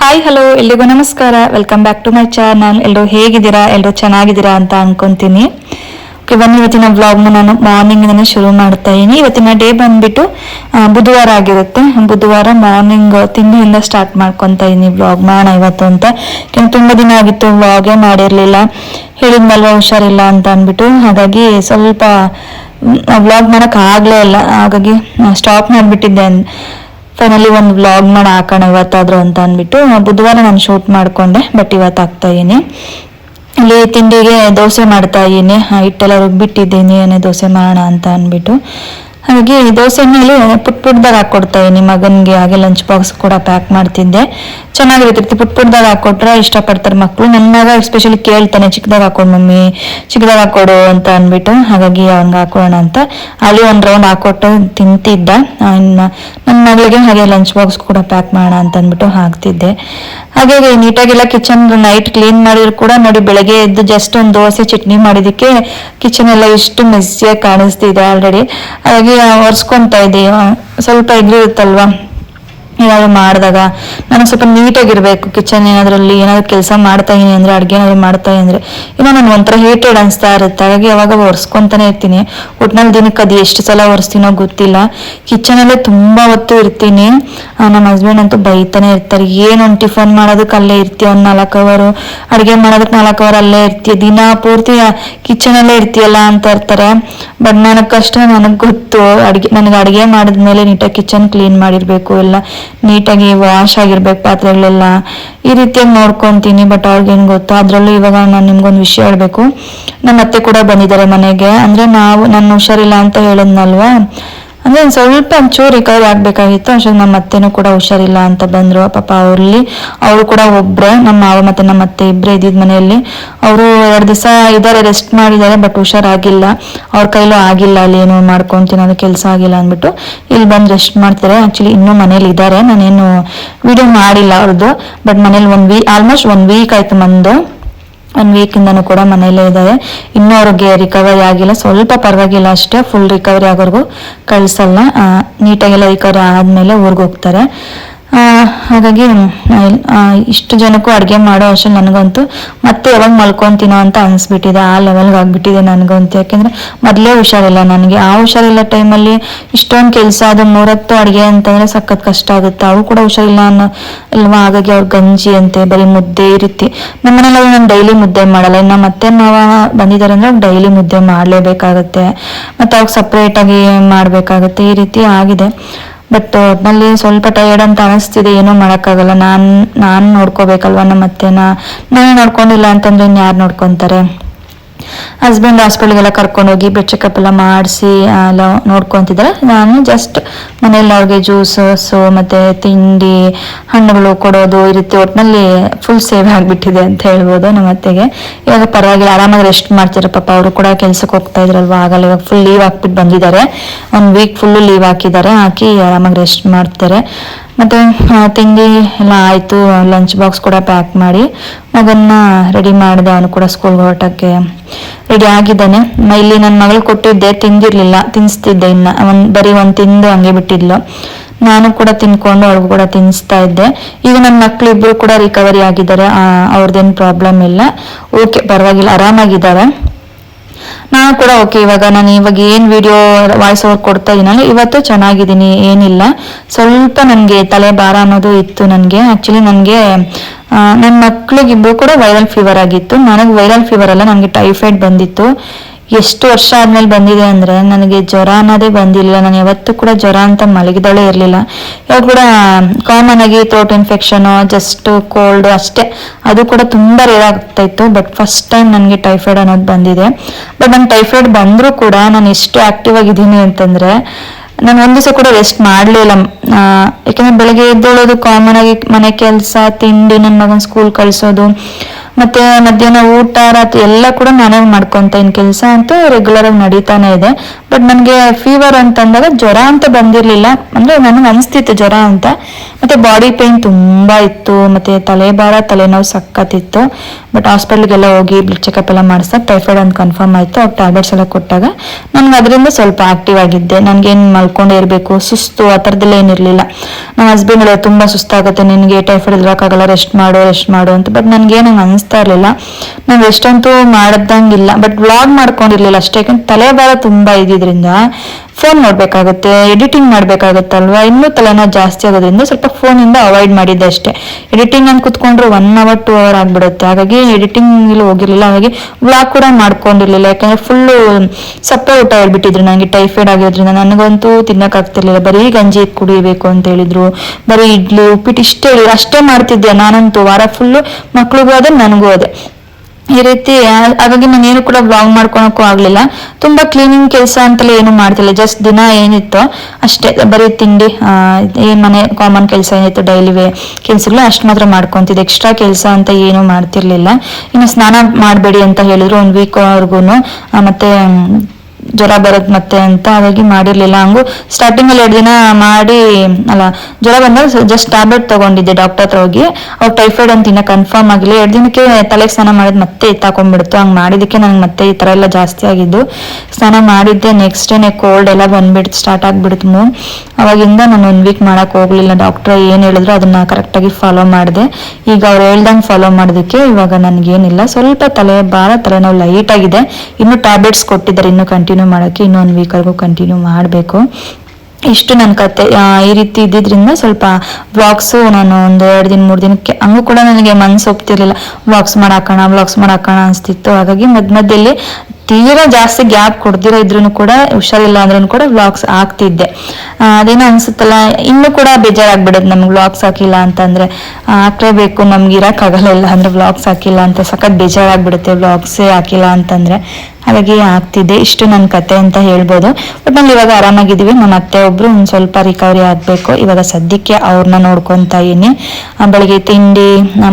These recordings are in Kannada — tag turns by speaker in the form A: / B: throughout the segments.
A: ಹಾಯ್ ಹಲೋ ಎಲ್ರಿಗೂ ನಮಸ್ಕಾರ. Welcome back to my channel ಎಲ್ಲರೂ ಹೇಗಿದ್ದೀರಾ? ಎಲ್ಲರೂ ಚೆನ್ನಾಗಿದ್ದೀರಾ ಅಂತ ಅನ್ಕೊಂತೀನಿ. ಓಕೆ ಬನ್ನಿ, ಇವತ್ತಿನ ವ್ಲಾಗ್ನ ನಾನು ಮಾರ್ನಿಂಗ್ ಶುರು ಮಾಡ್ತಾ ಇದ್ದೀನಿ ಇವತ್ತಿನ ಡೇ ಬಂದ್ಬಿಟ್ಟು ಬುಧವಾರ ಆಗಿರುತ್ತೆ. ಬುಧವಾರ ಮಾರ್ನಿಂಗ್ ತಿಂಡಿಯಿಂದ ಸ್ಟಾರ್ಟ್ ಮಾಡ್ಕೊತಾ ಇದ್ದೀನಿ ವ್ಲಾಗ್ ಮಾಡೋಣ ಇವತ್ತು ಅಂತ. ತುಂಬ ದಿನ ಆಗಿತ್ತು ವ್ಲಾಗೇ ಮಾಡಿರಲಿಲ್ಲ. ಹೇಳಿದ್ಮೇಲೆ ಹುಷಾರಿಲ್ಲ ಅಂತ ಅಂದ್ಬಿಟ್ಟು. ಹಾಗಾಗಿ ಸ್ವಲ್ಪ ವ್ಲಾಗ್ ಮಾಡೋಕೆ ಆಗಲೇ ಇಲ್ಲ. ಹಾಗಾಗಿ ಸ್ಟಾಪ್ ಮಾಡಿಬಿಟ್ಟಿದ್ದೆ. ಫೈನಲಿ ಒಂದು ವ್ಲಾಗ್ ಮಾಡಿ ಹಾಕೋಣ ಇವತ್ತಾದರೂ ಅಂತ ಅಂದ್ಬಿಟ್ಟು ಬುಧವಾರ ನಾನು ಶೂಟ್ ಮಾಡಿಕೊಂಡೆ ಬಟ್ ಇವತ್ತು ಹಾಕ್ತಾ ಇದ್ದೀನಿ ಇಲ್ಲಿ ತಿಂಡಿಗೆ ದೋಸೆ ಮಾಡ್ತಾ ಇದ್ದೀನಿ ಹಿಟ್ಟೆಲ್ಲ ರುಬ್ಬಿಟ್ಟಿದ್ದೀನಿ, ಏನೇ ದೋಸೆ ಮಾಡೋಣ ಅಂತ ಅಂದ್ಬಿಟ್ಟು. ಹಾಗಾಗಿ ದೋಸೆ ಮೇಲೆ ಪುಟ್ ಪುಟ್ದಾಗ ಹಾಕ್ಕೊಡ್ತಾ ಇದ್ದೀನಿ ಮಗನಿಗೆ ಹಾಗೆ ಲಂಚ್ ಬಾಕ್ಸ್ ಕೂಡ ಪ್ಯಾಕ್ ಮಾಡ್ತಿದ್ದೆ. ಚೆನ್ನಾಗಿರುತ್ತೆ. ಪುಟ್ ಪುಟ್ದಾಗ ಹಾಕ್ಕೊಟ್ರೆ ಇಷ್ಟಪಡ್ತಾರೆ ಮಕ್ಕಳು ನನ್ನ ಮಗ ಎಸ್ಪೆಷಲಿ ಕೇಳ್ತಾನೆ ಚಿಕ್ಕದಾಗ ಹಾಕೊಡು ಮಮ್ಮಿ ಚಿಕ್ಕದಾಗ ಹಾಕೊಡು ಅಂತ ಅಂದ್ಬಿಟ್ಟು, ಹಾಗಾಗಿ ಹಂಗೆ ಹಾಕೋಣ ಅಂತ. ಅಲ್ಲಿ ಒಂದು ರೌಂಡ್ ಹಾಕೊಟ್ಟು ತಿಂತಿದ್ದ. ನನ್ನ ಮಗಳಿಗೆ ಹಾಗೆ ಲಂಚ್ ಬಾಕ್ಸ್ ಕೂಡ ಪ್ಯಾಕ್ ಮಾಡೋಣ ಅಂತ ಅಂದ್ಬಿಟ್ಟು ಹಾಕ್ತಿದ್ದೆ. ಹಾಗೆ ನೀಟಾಗೆಲ್ಲ ಕಿಚನ್ ನೈಟ್ ಕ್ಲೀನ್ ಮಾಡಿದ್ರು ಕೂಡ ನೋಡಿ ಬೆಳಗ್ಗೆ ಎದ್ದು ಜಸ್ಟ್ ಒಂದು ದೋಸೆ ಚಟ್ನಿ ಮಾಡಿದಕ್ಕೆ ಕಿಚನ್ ಎಲ್ಲ ಎಷ್ಟು ಮೆಸ್ಸಿಯಾಗಿ ಕಾಣಿಸ್ತಿದೆ ಆಲ್ರೆಡಿ ಹಾಗೆ ಒರೆಸ್ಕೊತಾ ಇದ್ದೀವಿ ಸ್ವಲ್ಪ ಇರುತ್ತಲ್ವಾ ಏನಾದ್ರು ಮಾಡಿದಾಗ ನನಗೆ ಸ್ವಲ್ಪ ನೀಟಾಗಿರಬೇಕು ಕಿಚನ್ ಏನಾದ್ರಲ್ಲಿ ಏನಾದ್ರು ಕೆಲಸ ಮಾಡ್ತಾ ಇದೀನಿ ಅಂದ್ರೆ ಅಡುಗೆ ಏನಾದ್ರು ಮಾಡ್ತಾ ಅಂದರೆ ಇನ್ನೂ ಏನೋ ನಾನು ಒಂಥರ ಹೇಟೆಡ್ ಅನಿಸ್ತಾ ಇರುತ್ತೆ. ಹಾಗಾಗಿ ಯಾವಾಗ ಒರೆಸ್ಕೊತಾನೆ ಇರ್ತೀನಿ. ಒಟ್ನಲ್ಲಿ ದಿನಕ್ಕೆ ಅದು ಎಷ್ಟು ಸಲ ಒರೆಸ್ತೀನೋ ಗೊತ್ತಿಲ್ಲ. ಕಿಚನಲ್ಲೇ ತುಂಬಾ ಹೊತ್ತು ಇರ್ತೀನಿ. ನಮ್ಮ ಹಸ್ಬೆಂಡ್ ಅಂತೂ ಬೈತಾನೆ ಇರ್ತಾರೆ ಏನೊಂದು ಟಿಫನ್ ಮಾಡೋದಕ್ಕೆ ಅಲ್ಲೇ ಇರ್ತೀಯ? ಒಂದು ನಾಲ್ಕು ಅವರು ಅಡುಗೆ ಮಾಡೋದಕ್ಕೆ ನಾಲ್ಕು ಅವರ್ ಅಲ್ಲೇ ಇರ್ತೀಯ? ದಿನ ಪೂರ್ತಿ ಕಿಚನಲ್ಲೇ ಇರ್ತೀಯಲ್ಲ? ಅಂತ ಇರ್ತಾರೆ. ಬಟ್ ನನಗೆ ಕಷ್ಟ, ನನಗೆ ಗೊತ್ತು, ಅಡುಗೆ, ನನಗೆ ಅಡುಗೆ ಮಾಡಿದ್ಮೇಲೆ ನೀಟಾಗಿ ಕಿಚನ್ ಕ್ಲೀನ್ ಮಾಡಿರಬೇಕು, ಎಲ್ಲ. ನೀಟಾಗಿ ವಾಶ್ ಆಗಿರ್ಬೇಕು ಪಾತ್ರೆಗಳೆಲ್ಲ ಈ ರೀತಿಯಾಗಿ ನೋಡ್ಕೊತೀನಿ ಬಟ್ ಅವ್ರಿಗೇನು ಗೊತ್ತು ಅದರಲ್ಲೂ ಇವಾಗ ನಾನು ನಿಮ್ಗೊಂದು ವಿಷಯ ಹೇಳಬೇಕು. ನನ್ನ ಅತ್ತೆ ಕೂಡ ಬಂದಿದ್ದಾರೆ ಮನೆಗೆ. ಅಂದ್ರೆ ನಾವು ನನ್ನ ಹುಷಾರಿಲ್ಲ ಅಂತ ಹೇಳಿದ್ನಲ್ವಾ? ಅಂದ್ರೆ ಒಂದ್ ಸ್ವಲ್ಪ ಒಂಚೂರು ರಿಕವರಿ ಆಗ್ಬೇಕಾಗಿತ್ತು ಅಷ್ಟೊಂದು ನಮ್ಮ ಅತ್ತೆನೂ ಕೂಡ ಹುಷಾರಿಲ್ಲ ಅಂತ ಬಂದ್ರು. ಪಾಪ ಅವ್ರಲ್ಲಿ, ಅವರು ಕೂಡ ಒಬ್ರೆ, ನಮ್ಮ ಮಾವ ಮತ್ತೆ ನಮ್ಮ ಅತ್ತೆ ಇಬ್ರೇ ಇದ್ದಿದ್ ಮನೆಯಲ್ಲಿ. ಅವರು ಎರಡು ದಿವಸ ಇದಾರೆ ರೆಸ್ಟ್ ಮಾಡಿದ್ದಾರೆ ಬಟ್ ಹುಷಾರಾಗಿಲ್ಲ. ಅವ್ರ ಕೈಲೂ ಆಗಿಲ್ಲ, ಅಲ್ಲಿ ಏನು ಮಾಡ್ಕೊಂತೀನಿ ಅದು ಕೆಲಸ ಆಗಿಲ್ಲ ಅಂದ್ಬಿಟ್ಟು ಇಲ್ಲಿ ಬಂದು ರೆಸ್ಟ್ ಮಾಡ್ತಾರೆ. ಆಕ್ಚುಲಿ ಇನ್ನೂ ಮನೇಲಿ ಇದ್ದಾರೆ, ನಾನೇನು ವಿಡಿಯೋ ಮಾಡಿಲ್ಲ ಅವ್ರದ್ದು ಬಟ್ ಮನೇಲಿ ಒಂದು ವೀಕ್ ಆಲ್ಮೋಸ್ಟ್ ಒಂದ್ ವೀಕ್ ಆಯ್ತು ಬಂದು ಒನ್ ವೀಕಿಂದನೂ ಕೂಡ ಮನೆಯಲ್ಲೇ ಇದ್ದಾರೆ. ಇನ್ನೂ ಅವ್ರಿಗೆ ರಿಕವರಿ ಆಗಿಲ್ಲ. ಸ್ವಲ್ಪ ಪರವಾಗಿಲ್ಲ ಅಷ್ಟೇ. ಫುಲ್ ರಿಕವರಿ ಆಗೋರ್ಗು ಕಳ್ಸಲ್ಲ. ನೀಟಾಗಿ ನೀಟಾಗೆಲ್ಲ ರಿಕವರಿ ಆದಮೇಲೆ ಊರಿಗೆ ಹೋಗ್ತಾರೆ. ಹಾಗಾಗಿ ಇಷ್ಟು ಜನಕ್ಕೂ ಅಡುಗೆ ಮಾಡೋ ಅಷ್ಟೇ ನನಗಂತೂ. ಮತ್ತೆ ಯಾವಾಗ ಮಲ್ಕೊಂತೀನೋ ಅಂತ ಅನಿಸ್ಬಿಟ್ಟಿದೆ, ಆ ಲೆವೆಲ್ಗೆ ಆಗ್ಬಿಟ್ಟಿದೆ ನನಗಂತೂ. ಯಾಕೆಂದರೆ ಮೊದಲೇ ಹುಷಾರಿಲ್ಲ ನನಗೆ. ಆ ಹುಷಾರಿಲ್ಲ ಟೈಮಲ್ಲಿ ಇಷ್ಟೊಂದು ಕೆಲಸ, ಅದು ಮೂರತ್ತು ಅಡುಗೆ ಅಂತಂದ್ರೆ ಸಖತ್ ಕಷ್ಟ ಆಗುತ್ತೆ. ಅವು ಕೂಡ ಹುಷಾರಿಲ್ಲ ಅನ್ನೋ ಅಲ್ವಾ ಹಾಗಾಗಿ ಅವ್ರ ಗಂಜಿ ಅಂತೆ, ಬರೀ ಮುದ್ದೆ ಈ ರೀತಿ ನಮ್ಮ ಮನೇಲಿ ನಾನು ಡೈಲಿ ಮುದ್ದೆ ಮಾಡಲ್ಲ. ಇನ್ನು ಮತ್ತೆ ಮಾವ ಬಂದಿದ್ದಾರೆ ಅಂದ್ರೆ ಡೈಲಿ ಮುದ್ದೆ ಮಾಡಲೇಬೇಕಾಗುತ್ತೆ. ಮತ್ತೆ ಅವ್ರಿಗೆ ಸಪ್ರೇಟಾಗಿ ಮಾಡಬೇಕಾಗತ್ತೆ. ಈ ರೀತಿ ಆಗಿದೆ. ಬಟ್ ಒಟ್ನಲ್ಲಿ ಸ್ವಲ್ಪ ಟಯರ್ಡ್ ಅಂತ ಅನಿಸ್ತಿದೆ, ಏನೂ ಮಾಡೋಕ್ಕಾಗಲ್ಲ. ನಾನು ನಾನು ನೋಡ್ಕೋಬೇಕಲ್ವ ನಮ್ಮ ಅತ್ತೆನ? ನಾನೇ ನೋಡ್ಕೊಂಡಿಲ್ಲ ಅಂತಂದ್ರೆ ಇನ್ಯಾರು ನೋಡ್ಕೊತಾರೆ? ಹಸ್ಬೆಂಡ್ ಹಾಸ್ಪಿಟ್ಲಿಗೆಲ್ಲ ಕರ್ಕೊಂಡೋಗಿ ಬ್ಲಡ್ ಚೆಕಪ್ ಎಲ್ಲ ಮಾಡಿಸಿ ಎಲ್ಲ ನೋಡ್ಕೊತಿದ್ದಾರೆ. ನಾನು ಜಸ್ಟ್ ಮನೆಯಲ್ಲಿ ಅವ್ರಿಗೆ ಜ್ಯೂಸಸ್ಸು ಮತ್ತೆ ತಿಂಡಿ, ಹಣ್ಣುಗಳು ಕೊಡೋದು, ಈ ರೀತಿ ಒಟ್ಟಿನಲ್ಲಿ ಫುಲ್ ಸೇವೆ ಆಗಿಬಿಟ್ಟಿದೆ ಅಂತ ಹೇಳ್ಬೋದು ನಮ್ಮ ಅತ್ತೆಗೆ. ಇವಾಗ ಪರವಾಗಿಲ್ಲ, ಆರಾಮಾಗಿ ರೆಸ್ಟ್ ಮಾಡ್ತಾರೆ ಪಾಪ ಅವರು ಕೂಡ ಕೆಲಸಕ್ಕೆ ಹೋಗ್ತಾ ಇದ್ರಲ್ವ, ಆಗಲ್ಲ. ಇವಾಗ ಫುಲ್ ಲೀವ್ ಹಾಕ್ಬಿಟ್ಟು ಬಂದಿದ್ದಾರೆ. ಒಂದು ವೀಕ್ ಫುಲ್ಲು ಲೀವ್ ಹಾಕಿದ್ದಾರೆ, ಹಾಕಿ ಆರಾಮಾಗಿ ರೆಸ್ಟ್ ಮಾಡ್ತಾರೆ. ಮತ್ತೆ ತಿಂಡಿ ಎಲ್ಲ ಆಯಿತು ಲಂಚ್ ಬಾಕ್ಸ್ ಕೂಡ ಪ್ಯಾಕ್ ಮಾಡಿ, ಮಗನ್ನ ರೆಡಿ ಮಾಡಿದೆ, ಅವನು ಕೂಡ ಸ್ಕೂಲ್ಗೆ ಹೊರಟಕ್ಕೆ ರೆಡಿ ಆಗಿದ್ದಾನೆ. ಇಲ್ಲಿ ನನ್ನ ಮಗಳು ಕೊಟ್ಟಿದ್ದೆ, ತಿಂದಿರಲಿಲ್ಲ ತಿನ್ನಿಸ್ತಿದ್ದೆ ಇನ್ನ. ಅವನ್ ಬರೀ ಒಂದು ತಿಂದು ಹಂಗೆ ಬಿಟ್ಟಿದ್ಲು. ನಾನು ಕೂಡ ತಿನ್ಕೊಂಡು ಅವ್ರಿಗೂ ಕೂಡ ತಿನ್ನಿಸ್ತಾ ಇದ್ದೆ. ಈಗ ನನ್ನ ಮಕ್ಳು ಇಬ್ರು ಕೂಡ ರಿಕವರಿ ಆಗಿದ್ದಾರೆ ಅವ್ರದ್ದೇನು ಪ್ರಾಬ್ಲಮ್ ಇಲ್ಲ. ಓಕೆ, ಪರವಾಗಿಲ್ಲ, ಆರಾಮಾಗಿದ್ದಾರೆ. ನಾನು ಕೂಡ ಓಕೆ ಇವಾಗ. ನಾನು ಇವಾಗ ಏನು ವಿಡಿಯೋ ವಾಯ್ಸ್ ಓವರ್ ಕೊಡ್ತಾ ಇದ್ದೀನಲ್ಲ, ಇವತ್ತು ಚೆನ್ನಾಗಿದ್ದೀನಿ, ಏನಿಲ್ಲ. ಸ್ವಲ್ಪ ನನಗೆ ತಲೆ ಭಾರ ಅನ್ನೋದು ಇತ್ತು ನನಗೆ. ಆ್ಯಕ್ಚುಲಿ ನನಗೆ ನನ್ನ ಮಕ್ಳಿಗಿಬ್ರು ಕೂಡ ವೈರಲ್ ಫೀವರ್ ಆಗಿತ್ತು. ನನಗೆ ವೈರಲ್ ಫೀವರ್ ಅಲ್ಲ, ನನಗೆ ಟೈಫಾಯ್ಡ್ ಬಂದಿತ್ತು. ಎಷ್ಟು ವರ್ಷ ಆದ್ಮೇಲೆ ಬಂದಿದೆ ಅಂದ್ರೆ ನನಗೆ ಜ್ವರ ಅನ್ನೋದೇ ಬಂದಿಲ್ಲ. ನಾನು ಯಾವತ್ತೂ ಕೂಡ ಜ್ವರ ಅಂತ ಮಲಗಿದಳೆ ಇರಲಿಲ್ಲ. ಇವಾಗ ಕೂಡ ಕಾಮನ್ ಆಗಿ ಥ್ರೋಟ್ ಇನ್ಫೆಕ್ಷನ್ ಜಸ್ಟ್ ಕೋಲ್ಡ್ ಅಷ್ಟೇ. ಅದು ಕೂಡ ತುಂಬಾ ರೇರ್ ಆಗ್ತಾ ಇತ್ತು. ಬಟ್ ಫಸ್ಟ್ ಟೈಮ್ ನನಗೆ ಟೈಫಾಯ್ಡ್ ಅನ್ನೋದು ಬಂದಿದೆ. ಬಟ್ ನನ್ನ ಟೈಫಾಯ್ಡ್ ಬಂದರೂ ಕೂಡ ನಾನು ಎಷ್ಟು ಆಕ್ಟಿವ್ ಆಗಿದ್ದೀನಿ ಅಂತಂದ್ರೆ, ನಾನು ಒಂದು ದಿವಸ ಕೂಡ ರೆಸ್ಟ್ ಮಾಡಲಿಲ್ಲ ಯಾಕಂದ್ರೆ ಬೆಳಗ್ಗೆ ಎದ್ದೇಳೋದು ಕಾಮನ್ ಆಗಿ ಮನೆ ಕೆಲಸ, ತಿಂಡಿ ನನ್ನ ಮಗನ ಸ್ಕೂಲ್ ಕಳಿಸೋದು. ಮತ್ತೆ ಮಧ್ಯಾಹ್ನ ಊಟ, ರಾತ್ರಿ ಎಲ್ಲ ಕೂಡ ನಾನೇ ಮಾಡ್ಕೊಂತ ಇನ್ ಕೆಲಸ ಅಂತೂ ರೆಗ್ಯುಲರ್ ಆಗಿ ನಡೀತಾನೆ ಇದೆ. ಬಟ್ ನನಗೆ ಫೀವರ್ ಅಂತಂದಾಗ ಜ್ವರ ಅಂತ ಬಂದಿರಲಿಲ್ಲ. ಅಂದ್ರೆ ನನಗೆ ಅನಿಸ್ತಿತ್ತು ಜ್ವರ ಅಂತ. ಮತ್ತೆ ಬಾಡಿ ಪೇನ್ ತುಂಬಾ ಇತ್ತು. ಮತ್ತೆ ತಲೆಭಾರ ತಲೆನೋವು ಸಕ್ಕತ್ತಿತ್ತು ಬಟ್ ಹಾಸ್ಪಿಟ್ಲಿಗೆಲ್ಲ ಹೋಗಿ ಬ್ಲಡ್ ಚೆಕಪ್ ಎಲ್ಲ ಮಾಡಿಸ್ದಾಗ ಟೈಫಾಯ್ಡ್ ಅಂತ ಕನ್ಫರ್ಮ್ ಆಯ್ತು. ಅವ್ರು ಟ್ಯಾಬ್ಲೆಟ್ಸ್ ಎಲ್ಲ ಕೊಟ್ಟಾಗ ನನಗೆ ಅದರಿಂದ ಸ್ವಲ್ಪ ಆಕ್ಟಿವ್ ಆಗಿದ್ದೆ. ನನಗೇನು ಮಲ್ಕೊಂಡೇ ಇರಬೇಕು. ಸುಸ್ತು ಆ ಥರದ್ದೆಲ್ಲ ಏನಿರಲಿಲ್ಲ. ನಮ್ಮ ಹಸ್ಬೆಂಡ್ ಎಲ್ಲ ತುಂಬಾ ಸುಸ್ತಾಗುತ್ತೆ. ನಿನಗೆ ಟೈಫಾಯ್ಡ್ ಇರೋಕ್ಕಾಗಲ್ಲ ರೆಸ್ಟ್ ಮಾಡು ರೆಸ್ಟ್ ಮಾಡು ಅಂತ. ಬಟ್ ನನಗೇನು ಅನಿಸ್ತಾ ಇರಲಿಲ್ಲ. ನಾನು ಎಷ್ಟಂತೂ ಮಾಡ್ದಂಗಿಲ್ಲ ಬಟ್ ವ್ಲಾಗ್ ಮಾಡ್ಕೊಂಡಿರ್ಲಿಲ್ಲ ಅಷ್ಟೇ. ಯಾಕಂದ್ರೆ ತಲೆ ಭಾರ ತುಂಬಾ ಇದ್ದಿದ್ರಿಂದ ಫೋನ್ ನೋಡಬೇಕಾಗುತ್ತೆ ಎಡಿಟಿಂಗ್ ಮಾಡಬೇಕಾಗುತ್ತಲ್ವಾ? ಇನ್ನೂ ತಲೆನ ಜಾಸ್ತಿ ಆಗೋದ್ರಿಂದ ಸ್ವಲ್ಪ ಫೋನಿಂದ ಅವಾಯ್ಡ್ ಮಾಡಿದ್ದೆ ಅಷ್ಟೇ. ಎಡಿಟಿಂಗ್ ಅಂತ ಕುತ್ಕೊಂಡ್ರೆ ಒನ್ ಅವರ್ ಟೂ ಅವರ್ ಆಗ್ಬಿಡುತ್ತೆ. ಹಾಗಾಗಿ ಎಡಿಟಿಂಗ್ ಇಲ್ಲಿ ಹೋಗಿರಲಿಲ್ಲ. ಹಾಗಾಗಿ ವ್ಲಾಗ್ ಕೂಡ ಮಾಡ್ಕೊಂಡಿರ್ಲಿಲ್ಲ. ಯಾಕಂದ್ರೆ ಫುಲ್ಲು ಸಪ್ಪೆ ಊಟ ಹೇಳ್ಬಿಟ್ಟಿದ್ರು ನನಗೆ ಟೈಫಾಯ್ಡ್ ಆಗಿರೋದ್ರಿಂದ. ನನಗಂತೂ ತಿನ್ನೋಕ್ಕಾಗ್ತಿರ್ಲಿಲ್ಲ ಬರೀ ಗಂಜಿ ಕುಡಿಬೇಕು ಅಂತ ಹೇಳಿದ್ರು. ಬರೀ ಇಡ್ಲಿ, ಉಪ್ಪಿಟ್ಟು ಇಷ್ಟೇ ಅಷ್ಟೇ ಮಾಡ್ತಿದ್ದೆ ನಾನಂತೂ. ವಾರ ಫುಲ್ಲು ಮಕ್ಳಿಗೂ ಅದೇ, ನನಗೂ ಅದೇ. ಈ ರೀತಿ ಹಾಗಾಗಿ ನಾನು ಏನು ಕೂಡ ಬ್ಲಾಗ್ ಮಾಡ್ಕೊಳಕ್ಕೂ ಆಗ್ಲಿಲ್ಲ. ತುಂಬಾ ಕ್ಲೀನಿಂಗ್ ಕೆಲಸ ಅಂತಲೇ ಏನು ಮಾಡ್ತಿಲ್ಲ. ಜಸ್ಟ್ ದಿನ ಏನಿತ್ತು ಅಷ್ಟೇ. ಬರೀ ತಿಂಡಿ ಏನು ಮನೆ ಕಾಮನ್ ಕೆಲಸ ಏನಿತ್ತು ಡೈಲಿ ವೇ ಕೆಲ್ಸಗಳು ಅಷ್ಟು ಮಾತ್ರ ಮಾಡ್ಕೊಂತಿದ್ದೆ. ಎಕ್ಸ್ಟ್ರಾ ಕೆಲಸ ಅಂತ ಏನು ಮಾಡ್ತಿರ್ಲಿಲ್ಲ. ಇನ್ನು ಸ್ನಾನ ಮಾಡಬೇಡಿ ಅಂತ ಹೇಳಿದ್ರು. ಒಂದ್ ವೀಕ್ ವರ್ಗು ಮತ್ತೆ ಜ್ವರ ಬರುತ್ತೆ ಮತ್ತೆ ಅಂತ ಹಾಗಾಗಿ ಮಾಡಿರಲಿಲ್ಲ. ಹಂಗು ಸ್ಟಾರ್ಟಿಂಗ್ ಅಲ್ಲಿ ಎರಡು ದಿನ ಮಾಡಿ, ಅಲ್ಲ, ಜ್ವರ ಬಂದಾಗ ಜಸ್ಟ್ ಟ್ಯಾಬ್ಲೆಟ್ ತಗೊಂಡಿದ್ದೆ ಡಾಕ್ಟರ್ ಹತ್ರ ಹೋಗಿ. ಅವ್ರು ಟೈಫಾಯ್ಡ್ ಅಂತ ಇನ್ನ ಕನ್ಫರ್ಮ್ ಆಗಿಲ್ಲ. ಎರಡು ದಿನಕ್ಕೆ ತಲೆಗೆ ಸ್ನಾನ ಮಾಡಿದ್ ಮತ್ತೆ ಎತ್ತಾಕೊಂಡ್ಬಿಡ್ತು. ಹಂಗೆ ಮಾಡಿದಕ್ಕೆ ನಂಗೆ ಮತ್ತೆ ಈ ತರ ಎಲ್ಲ ಜಾಸ್ತಿ ಆಗಿದ್ದು. ಸ್ನಾನ ಮಾಡಿದ್ದೆ. ನೆಕ್ಸ್ಟ್ ಡೇನೆ ಕೋಲ್ಡ್ ಎಲ್ಲ ಬಂದ್ಬಿಡ್ತು ಸ್ಟಾರ್ಟ್ ಆಗ್ಬಿಡ್ತು ಅವಾಗಿಂದ ನಾನು ಒಂದು ವೀಕ್ ಮಾಡೋಕೆ ಹೋಗಲಿಲ್ಲ. ಡಾಕ್ಟರ್ ಏನು ಹೇಳಿದ್ರು ಅದನ್ನ ಕರೆಕ್ಟಾಗಿ ಫಾಲೋ ಮಾಡಿದೆ. ಈಗ ಅವ್ರು ಹೇಳ್ದಂಗೆ ಫಾಲೋ ಮಾಡೋದಕ್ಕೆ ಇವಾಗ ನನಗೇನಿಲ್ಲ. ಸ್ವಲ್ಪ ತಲೆ, ಭಾರ, ತಲೆನೋವು ಲೈಟ್ ಆಗಿದೆ. ಇನ್ನು ಟ್ಯಾಬ್ಲೆಟ್ಸ್ ಕೊಟ್ಟಿದ್ದಾರೆ. ಇನ್ನು ಕಂಟಿನ್ಯೂ ಮಾಡೋಕ್ಕೆ ಇನ್ನೂ ಒಂದು ವೀಕ್ವರೆಗೂ ಕಂಟಿನ್ಯೂ ಮಾಡಬೇಕು. ಇಷ್ಟು ನನ್ನ ಕತೆ ಈ ರೀತಿ ಇದ್ದಿದ್ರಿಂದ ಸ್ವಲ್ಪ ವ್ಲಾಗ್ಸು ನಾನು ಒಂದು ಎರಡು ದಿನ, ಮೂರು ದಿನಕ್ಕೆ ಹಂಗೂ ಕೂಡ ನನಗೆ ಮನ್ಸು ಒಪ್ತಿರ್ಲಿಲ್ಲ ವ್ಲಾಗ್ಸ್ ಮಾಡಾಕೋಣ ವ್ಲಾಗ್ಸ್ ಮಾಡಾಕೋಣ ಅನಿಸ್ತಿತ್ತು. ಹಾಗಾಗಿ ಮಧ್ಯ ಮಧ್ಯದಲ್ಲಿ ತೀರಾ ಜಾಸ್ತಿ ಗ್ಯಾಪ್ ಕೊಡ್ದಿರೋ ಇದ್ರೂ ಕೂಡ ಹುಷಾರಿಲ್ಲ ಅಂದ್ರೂ ಕೂಡ ವ್ಲಾಗ್ಸ್ ಹಾಕ್ತಿದ್ದೆ. ಅದೇನೋ ಅನ್ಸುತ್ತಲ್ಲ ಇನ್ನೂ ಕೂಡ ಬೇಜಾರಾಗ್ಬಿಡೋದು ನಮ್ಗೆ ವ್ಲಾಗ್ಸ್ ಹಾಕಿಲ್ಲ ಅಂತಂದ್ರೆ ಹಾಕ್ಲೇಬೇಕು ನಮ್ಗೆ ಇರೋಕ್ಕಾಗಲ್ಲ ಇಲ್ಲ ಅಂದ್ರೆ ವ್ಲಾಗ್ಸ್ ಹಾಕಿಲ್ಲ ಅಂತ ಸಖತ್ ಬೇಜಾರಾಗ್ಬಿಡುತ್ತೆ ವ್ಲಾಗ್ಸೇ ಹಾಕಿಲ್ಲ ಅಂತಂದ್ರೆ. ಹಾಗಾಗಿ ಆಗ್ತಿದೆ ಇಷ್ಟು ನನ್ನ ಕತೆ ಅಂತ ಹೇಳ್ಬೋದು. ಬಟ್ ನಾನು ಇವಾಗ ಆರಾಮಾಗಿದ್ದೀವಿ ನನ್ನ ಅತ್ತೆ ಒಬ್ರು ಒಂದು ಸ್ವಲ್ಪ ರಿಕವರಿ ಆಗಬೇಕು. ಇವಾಗ ಸದ್ಯಕ್ಕೆ ಅವ್ರನ್ನ ನೋಡ್ಕೊತಾ ಇದೀನಿ ಆ, ಬೆಳಿಗ್ಗೆ ತಿಂಡಿ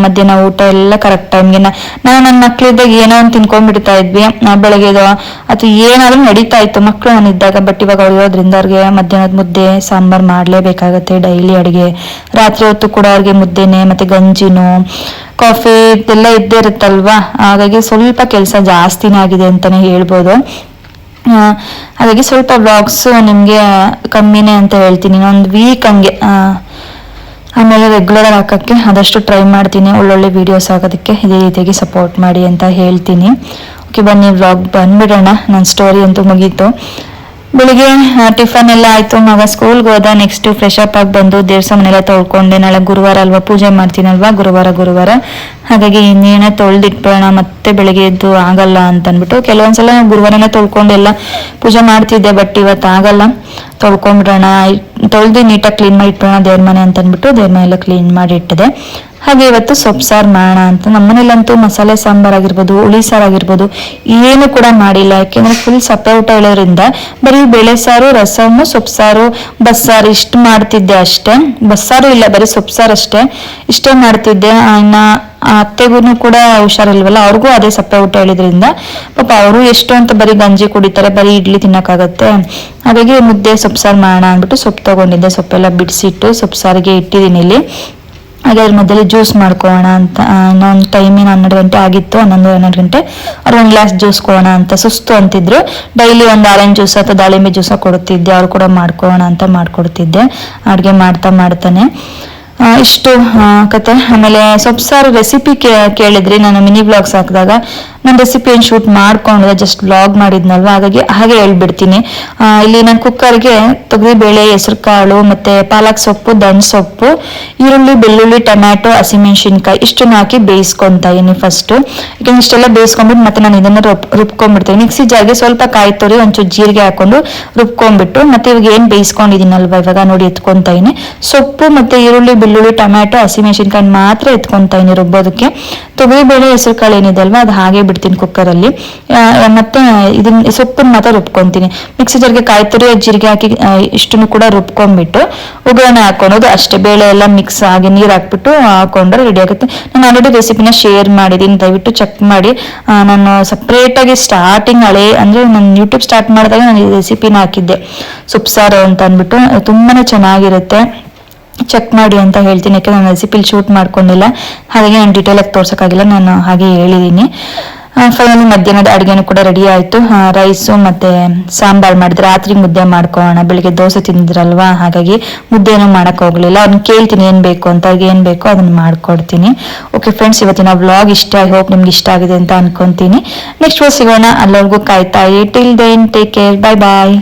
A: ಮಧ್ಯಾಹ್ನ ಊಟ ಎಲ್ಲ ಕರೆಕ್ಟ್ ಟೈಮ್ಗೆ ನಾನು ನನ್ನ ಮಕ್ಳಿದ್ದಾಗ ಏನೋ ಒಂದು ತಿನ್ಕೊಂಡ್ಬಿಡ್ತಾ ಇದ್ವಿ. ಆ, ಬೆಳಗ್ಗೆದು ಅಥವಾ ಏನಾದ್ರೂ ನಡೀತಾ ಇತ್ತು ಮಕ್ಕಳು ನಾನು ಇದ್ದಾಗ ಬಟ್ ಇವಾಗ ಅವ್ರು ಇರೋದ್ರಿಂದ ಅವ್ರಿಗೆ ಮಧ್ಯಾಹ್ನದ ಮುದ್ದೆ, ಸಾಂಬಾರ್ ಮಾಡ್ಲೇಬೇಕಾಗತ್ತೆ ಡೈಲಿ ಅಡಿಗೆ. ರಾತ್ರಿ ಹೊತ್ತು ಕೂಡ ಅವ್ರಿಗೆ ಮುದ್ದೆನೆ, ಮತ್ತೆ ಗಂಜಿನು, ಕಾಫಿ ಇದೆಲ್ಲ ಇದ್ದೇ ಇರುತ್ತಲ್ವಾ? ಹಾಗಾಗಿ ಸ್ವಲ್ಪ ಕೆಲಸ ಜಾಸ್ತಿನೇ ಆಗಿದೆ ಅಂತಾನೆ ಹೇಳ್ಬೋದು. ಹಾಗಾಗಿ ಸ್ವಲ್ಪ ಬ್ಲಾಗ್ಸ್ ನಿಮಗೆ ಕಮ್ಮಿನೇ ಅಂತ ಹೇಳ್ತೀನಿ. ಒಂದು ವೀಕ್ ಹಂಗೆ. ಆಮೇಲೆ ರೆಗ್ಯುಲರ್ ಹಾಕೋಕ್ಕೆ ಆದಷ್ಟು ಟ್ರೈ ಮಾಡ್ತೀನಿ. ಒಳ್ಳೊಳ್ಳೆ ವೀಡಿಯೋಸ್ ಆಗೋದಕ್ಕೆ ಇದೇ ರೀತಿಯಾಗಿ ಸಪೋರ್ಟ್ ಮಾಡಿ ಅಂತ ಹೇಳ್ತೀನಿ. ಓಕೆ ಬನ್ನಿ ವ್ಲಾಗ್ ಬಂದ್ಬಿಡೋಣ. ನನ್ನ ಸ್ಟೋರಿ ಅಂತೂ ಮುಗೀತು. ಬೆಳಿಗ್ಗೆ ಟಿಫನ್ ಎಲ್ಲ ಆಯ್ತು. ಮಗ ಸ್ಕೂಲ್ಗೆ ಹೋದ. ನೆಕ್ಸ್ಟ್ ಫ್ರೆಶ್ ಅಪ್ ಆಗಿ ಬಂದು ದೇವ್ರ ಸಾಮಾನೆಲ್ಲ ತೊಳ್ಕೊಂಡೆ. ನಾಳೆ ಗುರುವಾರ ಅಲ್ವಾ ಪೂಜೆ ಮಾಡ್ತೀನಲ್ವಾ? ಗುರುವಾರ ಗುರುವಾರ. ಹಾಗಾಗಿ ಇನ್ನೇನ ತೊಳೆದಿಟ್ಬಿಡೋಣ. ಮತ್ತೆ ಬೆಳಿಗ್ಗೆ ಎದ್ದು ಆಗಲ್ಲ ಅಂತ ಅಂದ್ಬಿಟ್ಟು ಕೆಲವೊಂದ್ಸಲ ಗುರುವಾರನೇ ತೊಳ್ಕೊಂಡೆಲ್ಲ ಪೂಜೆ ಮಾಡ್ತಿದ್ದೆ ಬಟ್ ಇವತ್ತು ಆಗಲ್ಲ. ತೊಳ್ಕೊಂಡ್ಬಿಡೋಣ. ತೊಳ್ದು ನೀಟಾಗಿ ಕ್ಲೀನ್ ಮಾಡಿ ಇಟ್ಬಿಡೋಣ ದೇವ್ರ ಮನೆ ಅಂತ ಅಂದ್ಬಿಟ್ಟು ದೇವ್ರ ಮನೆ ಎಲ್ಲ ಕ್ಲೀನ್ ಮಾಡಿ ಇಟ್ಟಿದೆ ಹಾಗೆ ಇವತ್ತು ಸೊಪ್ಪು ಸಾರು ಮಾಡೋಣ ಅಂತ. ನಮ್ಮನೇಲಂತೂ ಮಸಾಲೆ ಸಾಂಬಾರ್ ಆಗಿರ್ಬೋದು, ಹುಳಿ ಸಾರು ಆಗಿರ್ಬೋದು, ಏನು ಕೂಡ ಮಾಡಿಲ್ಲ. ಯಾಕೆಂದ್ರೆ ಫುಲ್ ಸಪ್ಪೆ ಊಟ ಹೇಳೋದ್ರಿಂದ ಬರೀ ಬೇಳೆ ಸಾರು ರಸಮ್ಮು ಸೊಪ್ಪು ಸಾರು, ಬಸ್ಸಾರು ಇಷ್ಟು ಮಾಡ್ತಿದ್ದೆ ಅಷ್ಟೇ. ಬಸ್ಸಾರು ಇಲ್ಲ, ಬರೀ ಸೊಪ್ಪು ಸಾರು ಅಷ್ಟೇ. ಇಷ್ಟೇ ಮಾಡ್ತಿದ್ದೆ. ಅಣ್ಣ ಅತ್ತೆಗೂ ಕೂಡ ಹುಷಾರಿಲ್ವಲ್ಲ, ಅವ್ರಿಗೂ ಅದೇ ಸಪ್ಪೆ ಊಟ ಹೇಳಿದ್ರಿಂದ. ಪಾಪ ಅವರು ಎಷ್ಟು ಅಂತ ಬರೀ ಗಂಜಿ ಕುಡಿತಾರೆ, ಬರೀ ಇಡ್ಲಿ ತಿನ್ನಕ್ಕಾಗತ್ತೆ. ಹಾಗಾಗಿ ಮುದ್ದೆ ಸೊಪ್ಪು ಸಾರು ಮಾಡೋಣ ಅಂದ್ಬಿಟ್ಟು ಸೊಪ್ಪು ತಗೊಂಡಿದ್ದೆ. ಸೊಪ್ಪೆಲ್ಲ ಬಿಡಿಸಿಟ್ಟು ಸೊಪ್ಪು ಸಾರಿಗೆ ಇಟ್ಟಿದ್ದೀನಿ ಇಲ್ಲಿ. ಹಾಗೆ ಅದ್ರ ಮಧ್ಯದಲ್ಲಿ ಜ್ಯೂಸ್ ಮಾಡ್ಕೊಳ್ಳೋಣ ಅಂತ ಇನ್ನೊಂದು ಟೈಮಿನ ಹನ್ನೆರಡು ಗಂಟೆ ಆಗಿತ್ತು ಹನ್ನೊಂದು, ಹನ್ನೆರಡು ಗಂಟೆ, ಅವ್ರು ಒಂದು ಗ್ಲಾಸ್ ಜ್ಯೂಸ್ ಕೊಡೋಣ ಅಂತ, ಸುಸ್ತು ಅಂತಿದ್ರು. ಡೈಲಿ ಒಂದು ಆರೆಂಜ್ ಜ್ಯೂಸ್ ಅಥವಾ ದಾಳಿಂಬೆ ಜ್ಯೂಸ ಕೊಡುತ್ತಿದ್ದೆ ಅವ್ರು ಕೂಡ ಮಾಡ್ಕೋಣ ಅಂತ ಮಾಡ್ಕೊಡ್ತಿದ್ದೆ. ಅಡುಗೆ ಮಾಡ್ತಾ ಮಾಡ್ತಾನೆ. ಇಷ್ಟು ಕತೆ. ಆಮೇಲೆ ಸೊಪ್ಪು ಸಾರು ರೆಸಿಪಿ ಕೇಳಿದ್ರಿ ನಾನು ಮಿನಿ ಬ್ಲಾಗ್ಸ್ ಹಾಕಿದಾಗ. ನಾನು ರೆಸಿಪಿ ಶೂಟ್ ಮಾಡ್ಕೊಂಡ್ರೆ ಜಸ್ಟ್ ಬ್ಲಾಗ್ ಮಾಡಿದ್ನಲ್ವ? ಹಾಗಾಗಿ ಹಾಗೆ ಹೇಳ್ಬಿಡ್ತೀನಿ. ಇಲ್ಲಿ ನಾನು ಕುಕ್ಕರ್ಗೆ ತೊಗರಿಬೇಳೆ ಹೆಸರು ಕಾಳು ಮತ್ತೆ ಪಾಲಕ್ ಸೊಪ್ಪು ದಂಡ್ ಸೊಪ್ಪು, ಈರುಳ್ಳಿ, ಬೆಳ್ಳುಳ್ಳಿ, ಟೊಮ್ಯಾಟೊ, ಹಸಿಮೆಣಸಿನ್ಕಾಯಿ ಇಷ್ಟನ್ನು ಹಾಕಿ ಬೇಯಿಸ್ಕೊತಾ ಇದೀನಿ ಫಸ್ಟು ಈಗ ಇಷ್ಟೆಲ್ಲ ಬೇಯಿಸ್ಕೊಂಡ್ಬಿಟ್ಟು ಮತ್ತೆ ನಾನು ಇದನ್ನು ರುಬ್ ರುಬ್ಕೊಂಡ್ಬಿಡ್ತೀನಿ. ಮಿಕ್ಸಿ ಜಾರ್ಗೆ ಸ್ವಲ್ಪ ಕಾಯಿ ತೊರಿ, ಒಂಚೂರು ಜೀರಿಗೆ ಹಾಕೊಂಡು ರುಬ್ಕೊಂಡ್ಬಿಟ್ಟು, ಮತ್ತೆ ಇವಾಗ ಏನು ಬೇಯಿಸ್ಕೊಂಡಿದ್ದೀನಲ್ವ ಇವಾಗ? ನೋಡಿ ಎತ್ಕೊತ ಇದ್ದೀನಿ ಸೊಪ್ಪು ಮತ್ತೆ ಈರುಳ್ಳಿ ಬೆಳ್ಳುಳ್ಳಿ, ಟೊಮ್ಯಾಟೊ ಹಸಿಮೆಣಸಿನ್ಕಾಯಿ ಮಾತ್ರ ಎತ್ಕೊಂತಾ ಇದ್ದೀನಿ ರುಬ್ಬೋದಕ್ಕೆ. ತೊಗರಿಬೇಳೆ ಹೆಸರು ಕಾಳು ಏನಿದೆ ಅಲ್ವಾ ಅದು ಹಾಗೆ ಬಿಡ್ತೀನಿ ಕುಕ್ಕರಲ್ಲಿ. ಮತ್ತೆ ಇದನ್ನ ಸೊಪ್ಪನ್ನ ಮಾತ್ರ ರುಬ್ಕೊಂತೀನಿ. ಮಿಕ್ಸಿ ಜಾರ್ಗೆ ಕಾಯಿ ತುರಿ ಜೀರಿಗೆ ಹಾಕಿ ಇಷ್ಟನ್ನು ಕೂಡ ರುಬ್ಕೊಂಡ್ಬಿಟ್ಟು ಒಗ್ಗರಣೆ ಹಾಕೊಳೋದು ಅಷ್ಟೇ ಬೇಳೆ ಎಲ್ಲ ಮಿಕ್ಸ್ ಆಗಿ ನೀರು ಹಾಕ್ಬಿಟ್ಟು ಹಾಕೊಂಡ್ರೆ ರೆಡಿ ಆಗುತ್ತೆ. ನಾನು ಆಲ್ರೆಡಿ ರೆಸಿಪಿನ ಶೇರ್ ಮಾಡಿದ್ದೀನಿ. ದಯವಿಟ್ಟು ಚೆಕ್ ಮಾಡಿ. ನಾನು ಸಪ್ರೇಟಾಗಿ ಸ್ಟಾರ್ಟಿಂಗ್ ಹಳೆ, ಅಂದರೆ ನಾನು ಯೂಟ್ಯೂಬ್ ಸ್ಟಾರ್ಟ್ ಮಾಡಿದಾಗ ನಾನು ಈ ರೆಸಿಪಿನ ಹಾಕಿದ್ದೆ. ಸೊಪ್ಪು ಸಾರು ಅಂತ ಅಂದ್ಬಿಟ್ಟು, ತುಂಬಾನೇ ಚೆನ್ನಾಗಿರುತ್ತೆ. ಚೆಕ್ ಮಾಡಿ ಅಂತ ಹೇಳ್ತೀನಿ ಯಾಕೆ ನಾನು ರೆಸಿಪಿಲಿ ಶೂಟ್ ಮಾಡ್ಕೊಂಡಿಲ್ಲ. ಹಾಗಾಗಿ ನಾನು ಡೀಟೇಲಾಗಿ ತೋರ್ಸೋಕ್ಕಾಗಿಲ್ಲ, ನಾನು ಹಾಗೆ ಹೇಳಿದ್ದೀನಿ ಫೈನಲಿ ಮಧ್ಯಾಹ್ನದ ಅಡುಗೆನೂ ಕೂಡ ರೆಡಿ ಆಯಿತು. ರೈಸು ಮತ್ತು ಸಾಂಬಾರು ಮಾಡಿದ್ರೆ ರಾತ್ರಿ ಮುದ್ದೆ ಮಾಡ್ಕೊಳ್ಳೋಣ, ಬೆಳಿಗ್ಗೆ ದೋಸೆ ತಿಂದಿದ್ರಲ್ವಾ? ಹಾಗಾಗಿ ಮುದ್ದೆನೂ ಹೋಗಲಿಲ್ಲ. ಅವ್ನು ಕೇಳ್ತೀನಿ ಏನು ಬೇಕು ಅಂತ, ಅವ್ರಿಗೆ ಏನು ಬೇಕೋ ಅದನ್ನು ಮಾಡ್ಕೊಡ್ತೀನಿ. ಓಕೆ ಫ್ರೆಂಡ್ಸ್ ಇವತ್ತಿನ ವ್ಲಾಗ್ ಇಷ್ಟ ಐ ಹೋಪ್ ನಿಮ್ಗೆ ಇಷ್ಟ ಆಗಿದೆ ಅಂತ ಅನ್ಕೊತೀನಿ. ನೆಕ್ಸ್ಟ್ ಸಿಗೋಣ. ಅಲ್ಲವರೆಗೂ ಕಾಯ್ತಾ till then take care bye bye